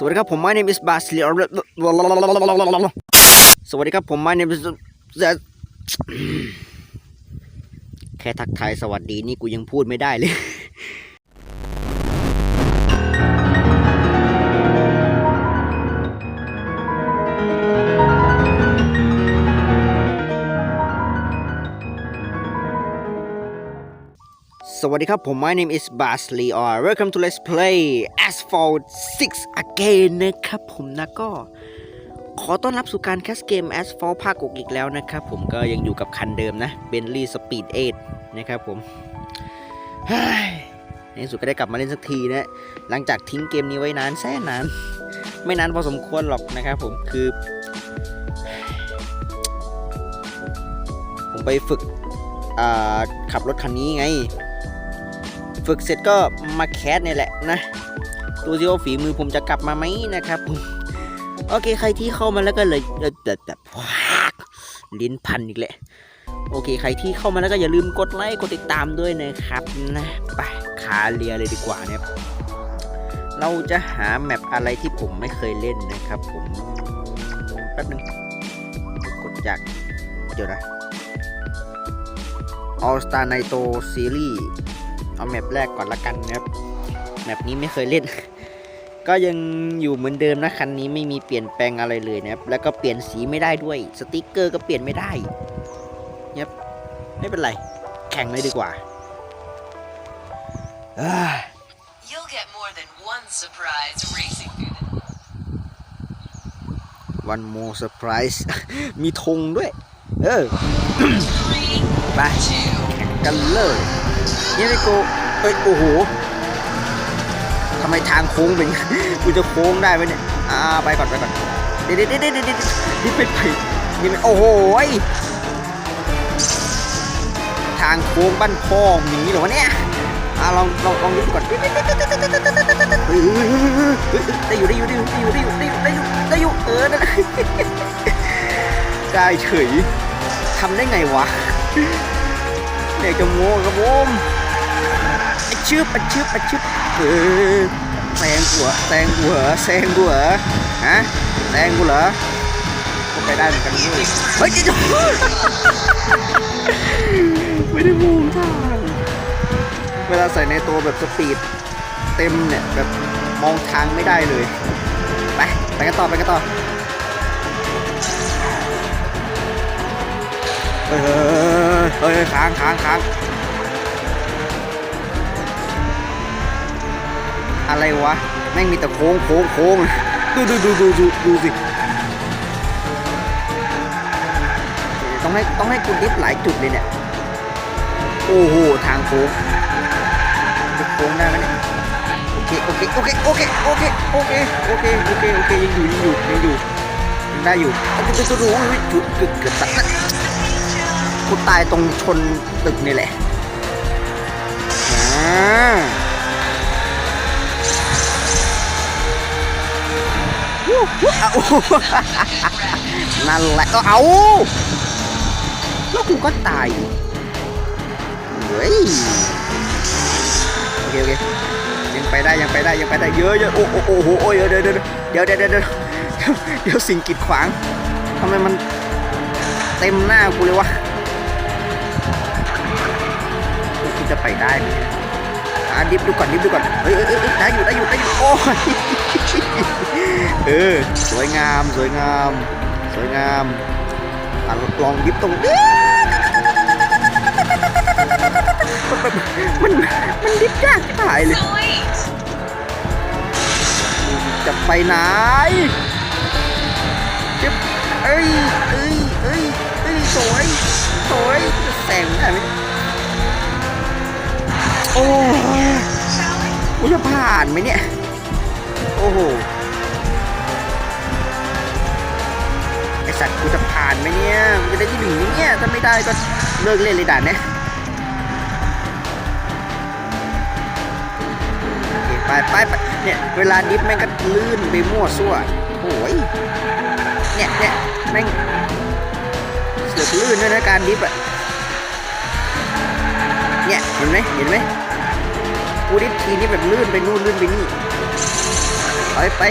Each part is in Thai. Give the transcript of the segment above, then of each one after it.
สวัสดีครับผม my name is b a s l i สวัสดีครับผม my name is แค่ทักทายสวัสดีนี่กูยังพูดไม่ได้เลย สวัสดีครับผม my name is Bas Leor welcome to let's play Asphalt 6 again นะครับผมนะก็ ขอต้อนรับสู่การแคสเกม Asphalt ภาคกอีกแล้วนะครับผมก็ยังอยู่กับคันเดิมนะ Bentley Speed 8 นะครับผมในที่สุดก็ได้กลับมาเล่นสักทีนะ หลังจากทิ้งเกมนี้ไว้นานแสนนาน ไม่นานพอสมควรหรอกนะครับผมคือ ผมไปฝึกขับรถคันนี้ไง ฝึกเสร็จก็มาแคสเนี่ยแหละนะดูสิว่าฝีมือผมจะกลับมาไหมนะครับผมโอเคใครที่เข้ามาแล้วก็เลยเออแต่แต่าลิ้นพันอีกแหละ โอเค ใครที่เข้ามาแล้วก็อย่าลืมกดไลค์กดติดตามด้วยนะครับนะไปคาเรียเลยดีกว่าเนี่ยเราจะหาแมปอะไรที่ผมไม่เคยเล่นนะครับ ผมแป๊บนึงกดจากเดี๋ยวนะ All Star Nitro Series เอาแมปแรกก่อนละกันนะครับแมปนี้ไม่เคยเล่น ก็ยังอยู่เหมือนเดิมนะคันนี้ไม่มีเปลี่ยนแปลงอะไรเลยนะครับ แล้วก็เปลี่ยนสีไม่ได้ด้วย สติกเกอร์ก็เปลี่ยนไม่ได้นะครับไม่เป็นไร แข่งเลยดีกว่าอ่า You'll get more than one surprise racing through the one more surprise มีธงด้วย เออ three, ไป two, กันเลย เไสโกเอ้ยโอ้โหทำไมทางโค้งเป็นกูจะโค้งได้ไหมเนี่ยอ่าไปก่อนไปก่อนเด็ดเด็ดเด็ดเด็ดเด็ดนี่เป็นไปนี่เป็นโอ้โหทางโค้งบ้านพ่อหนีเหรอวะเนี่ยอ่าลองลองลองดูก่อนเด้อยู่เด้อยู่เด้อยู่เด้อยู่เด้อยู่เด้อยู่เด้อยู่เออนั่นเด้เฉยทำได้ไงวะ เด็กจะโม้ครับผมไอชื่อปะชื่อปะชื่อเออแซงกูเหรอแซงกูเหรอแซงกูเหรอฮะแซงกูเหรอก็ไปได้เหมือนกันด้วยเฮ้ยจะไม่ได้มูงทางเวลาใส่ในตัวแบบสปีดเต็มเนี่ยแบบมองทางไม่ได้เลย ไป ไปกันต่อไปกันต่อ เฮ้ยเฮ้ยค้างค้างค้างอะไรวะ แม่งมีแต่โค้งโค้งโค้งดูดูดูดูดูดูสิ ต้องให้ต้องให้กูดิฟหลายจุดเลยเนี่ย โอ้โห ทางโค้งโค้งได้ไหมเนี่ยโอเค โอเค โอเค โอเค โอเค โอเค โอเค โอเค โอเค ยังอยู่ยังอยู่ยังอยู่ ได้อยู่ดูดูดูดูจุดเกือบเกือบตัดนะ กูตายตรงชนตึกนี่แหละนั่นแหละก็เอา แล้วกูก็ตายเฮ้ยโอเคโอเคยังไปได้ยังไปได้ยังไปได้เยอะเยอะโอ้โอ้โอ้โหเยวเเดี๋ยวเดี๋ยวเดี๋ยวเดี๋ยวสิ่งกีดขวางทำไมมันเต็มหน้ากูเลยวะ จะไปได้ไหมอะดิฟดูก่อนดิฟดูก่อนเฮ้ยเอ้ยเอ้ยได้อยู่ได้อยู่ได้อยู่โอ้ยเออสวยงามสวยงามสวยงามอะลองดิฟตรงนี้มันมันดิฟยากที่ถ่ายเลยจะไปไหนจะเอ้ยเอ้ยเอ้ยเอ้ยสวยสวยจะแซงได้ไหม โอ้ย Shall we? กูจะผ่านไหมเนี่ย โอ้โห ไอสัตว์กูจะผ่านไหมเนี่ยกูจะได้ที่หนึ่งเนี่ย ถ้าไม่ได้ก็เลิกเล่นเลยด่านเนี้ยไปไปไปเนี่ย เวลาดิฟแม่งก็ลื่นไปมั่วซั่วโอ้ยเนี่ยเนี่ยแม่งเสือกลื่นด้วยนะการดิฟอะ เนี่ยเห็นไหมเห็นไหมกูดิฟทีนี่แบบลื่นไปนู่นลื่นไปนี่ถอยไป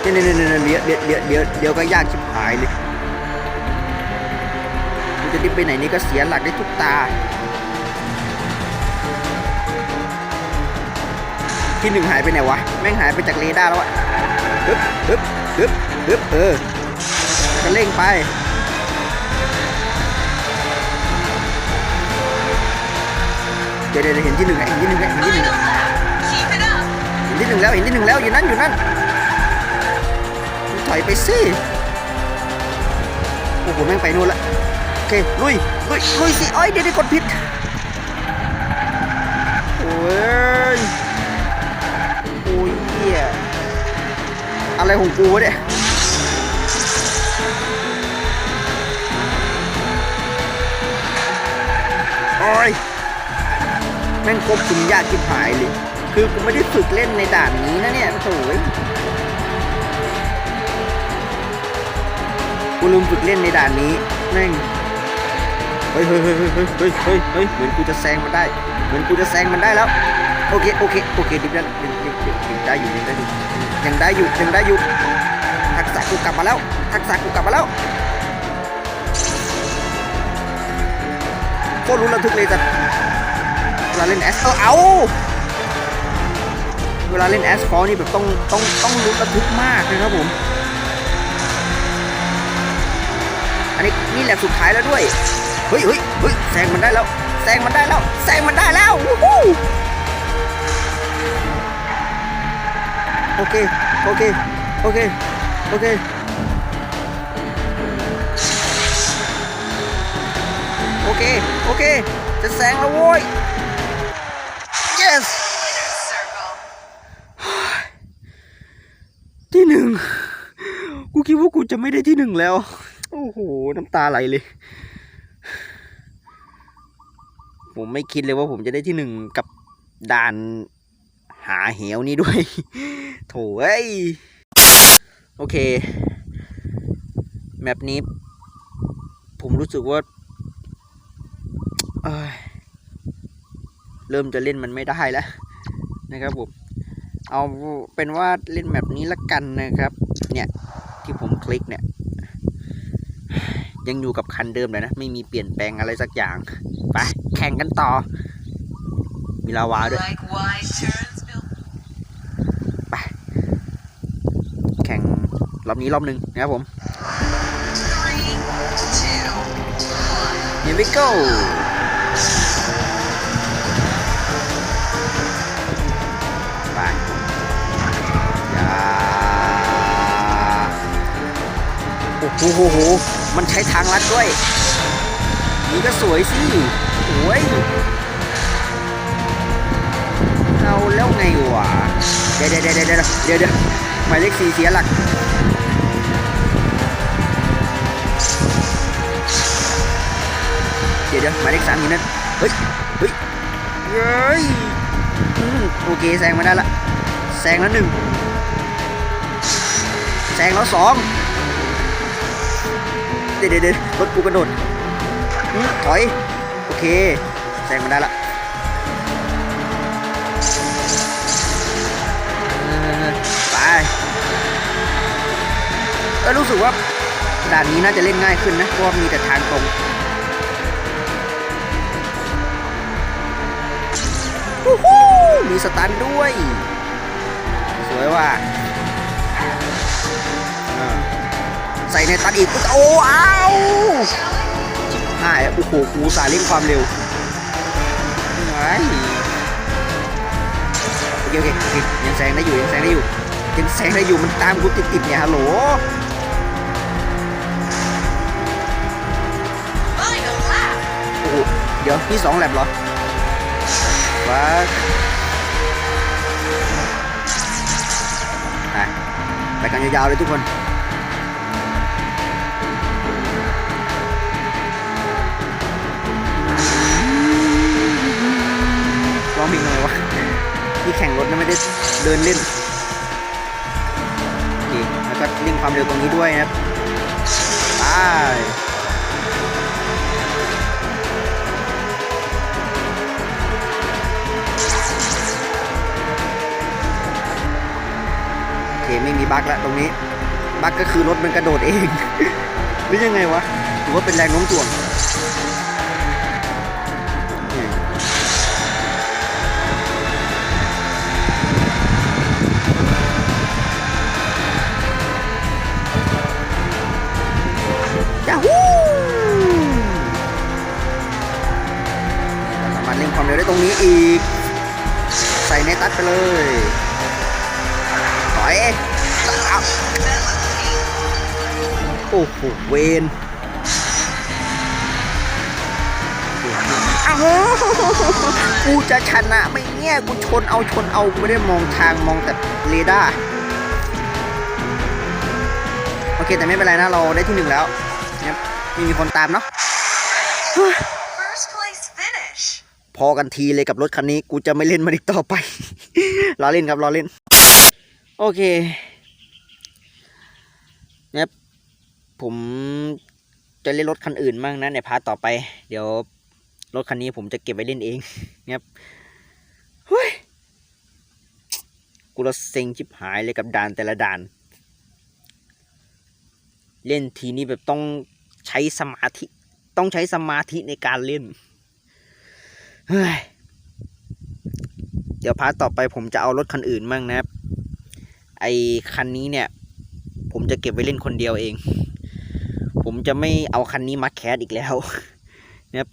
เนี่ยเนี่ยเนี่ยเนี่ยเดี๋ยวเดี๋ยวเดี๋ยวเดี๋ยวก็ยากชิบหายเลยกูจะดิ้นไปไหนนี่ก็เสียหลักได้ทุกตาที่หนึ่งหายไปไหนวะ แม่งหายไปจากเรดาร์แล้วอะฮึบฮึบฮึบฮึบเออก็เร่งไป เดี๋ยวเดี๋ยวเห็นที่หนึ่งแล้วเห็นที่หนึ่งแล้วเห็นที่หนึ่งแล้วเห็นที่หนึ่งแล้วเห็นที่หนึ่งแล้วอยู่นั่นอยู่นั่นถอยไปสิโอ้โหแม่งไปนู่นละโอเคลุยลุยลุยสิเอ้ยเดี๋ยวได้กดผิดโอ้ยโอ้ยเหี้ยอะไรของกูวะเนี่ยโอ้ย แม่งควบคุมยากจิบหายเลย คือกูไม่ได้ฝึกเล่นในด่านนี้นะเนี่ยสวยกูลืมฝึกเล่นในด่านนี้แม่งเฮ้ยเฮ้ยเฮ้ยเฮ้ยเฮ้ยเฮ้ยเฮ้ยเหมือนกูจะแซงมันได้ เหมือนกูจะแซงมันได้แล้ว โอเค โอเค โอเคดิบได้ดิบดิบดิบได้อยู่ดิบได้อยู่ยังได้อยู่ยังได้อยู่ ทักษะกูกลับมาแล้ว ทักษะกูกลับมาแล้วโคตรรู้ระทึกเลยจ้ะ ลาเล่นแอสเออเอาเวลาเล่นแอสฟอลนี่แบบต้องต้องต้องลุ้นระทึกมากนะครับผม อันนี้นี่แหละสุดท้ายแล้วด้วย เฮ้ยเฮ้ยเฮ้ยแซงมันได้แล้วแซงมันได้แล้วแซงมันได้แล้ววู้โอเคโอเคโอเคโอเคโอเคโอเคจะแซงแล้วโว้ย yes Winner's circle. ที่หนึ่ง กูคิดว่ากู จะไม่ได้ที่หนึ่งแล้ว โอ้โห น้ำตาไหลเลย ผมไม่คิดเลยว่าผมจะได้ที่หนึ่งกับด่านหาเหวนี้ด้วย โถเอ้ย โอเค แมปนี้ ผมรู้สึกว่าเเริ่มจะเล่นมันไม่ได้แล้วนะครับผม เอาเป็นว่าเล่นแบบนี้ละกันนะครับ เนี่ย ที่ผมคลิกเนี่ย ยังอยู่กับคันเดิมเลยนะ ไม่มีเปลี่ยนแปลงอะไรสักอย่าง ไป แข่งกันต่อ มีลาวาด้วย Like wide turns, Bill. แข่งรอบนี้รอบหนึ่งนะครับผม Here we go โอ้โหโห มันใช้ทางลัดด้วย นี่ก็สวยสิโอ้ยเอาแล้วไงวะเดี๋ยวเดี๋ยวเดี๋ยวเดี๋ยวเดี๋ยวเดี๋ยวหมายเลขสี่เสียหลักเดี๋ยวเดี๋ยวหมายเลขสามอยู่นั่น เฮ้ย เฮ้ย เฮ้ยโอเคแซงมาได้ละแซงแล้วหนึ่งแซงแล้วสอง เดี๋ยวเดี๋ยวรถกูกระโดดอืมถอย โอเคแซงมาได้ละไปเออรู้สึกว่าด่านนี้น่าจะเล่นง่ายขึ้นนะ เพราะมีแต่ทางตรงมีสตันด้วย สวยว่ะ ส่ในตันอีกโอ้อ้าวหายโอ้โหกูสายเร่งความเร็วไงโอเคโอเคโอเคยังแซงได้อยู่ยังแซงได้อยู่ยังแซงได้อยู่มันตามกูติดติดเนี่ยฮัลโหลโอ้โหเดี๋ยวนี่สองแลบเหรอว้าไปกันยาวๆเลยทุกคน ร้องเพลงอไรวะที่แข่งรถนะไม่ได้เดินเล่นนี่แล้วก็เร่งความเร็วตรงนี้ด้วยนะครับไปโอเคไม่มีบั๊กละตรงนี้ บั๊กก็คือรถมันกระโดดเอง หรือยังไงวะถือว่าเป็นแรงโน้มถ่วง อยเอาโอ้โหเวนอ้าวกูจะชนะไหม่เนี่ยกูชนเอาชนเอากูไม่ได้มองทางมองแต่เรดาร์โอเคแต่ไม่เป็นไรนะเราได้ที่หนึ่งแล้วเนี่ยไม่มีคนตามเนาะ First place finish. พอกันทีเลยกับรถคันนี้ กูจะไม่เล่นมันอีกต่อไปล้อเล่นครับล้อเล่น โอเคเนี่ยผมจะเล่นรถคันอื่นมั่งนะในพาร์ทต่อไป เดี๋ยวรถคันนี้ผมจะเก็บไว้เล่นเองเนี่ยเฮ้ยกูละเซ็งชิบหายเลยกับด่านแต่ละด่าน เล่นทีนี้แบบต้องใช้สมาธิ ต้องใช้สมาธิในการเล่น เฮ้ย เดี๋ยวพาร์ทต่อไปผมจะเอารถคันอื่นมั่งนะครับ ไอคันนี้เนี่ย ผมจะเก็บไว้เล่นคนเดียวเอง ผมจะไม่เอาคันนี้มาแคสอีกแล้วนะครับ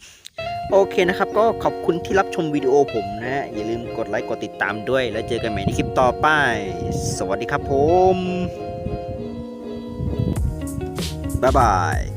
โอเคนะครับ ก็ขอบคุณที่รับชมวิดีโอผมนะฮะอย่าลืมกดไลค์กดติดตามด้วย แล้วเจอกันใหม่ในคลิปต่อไป สวัสดีครับผม บ๊ายบาย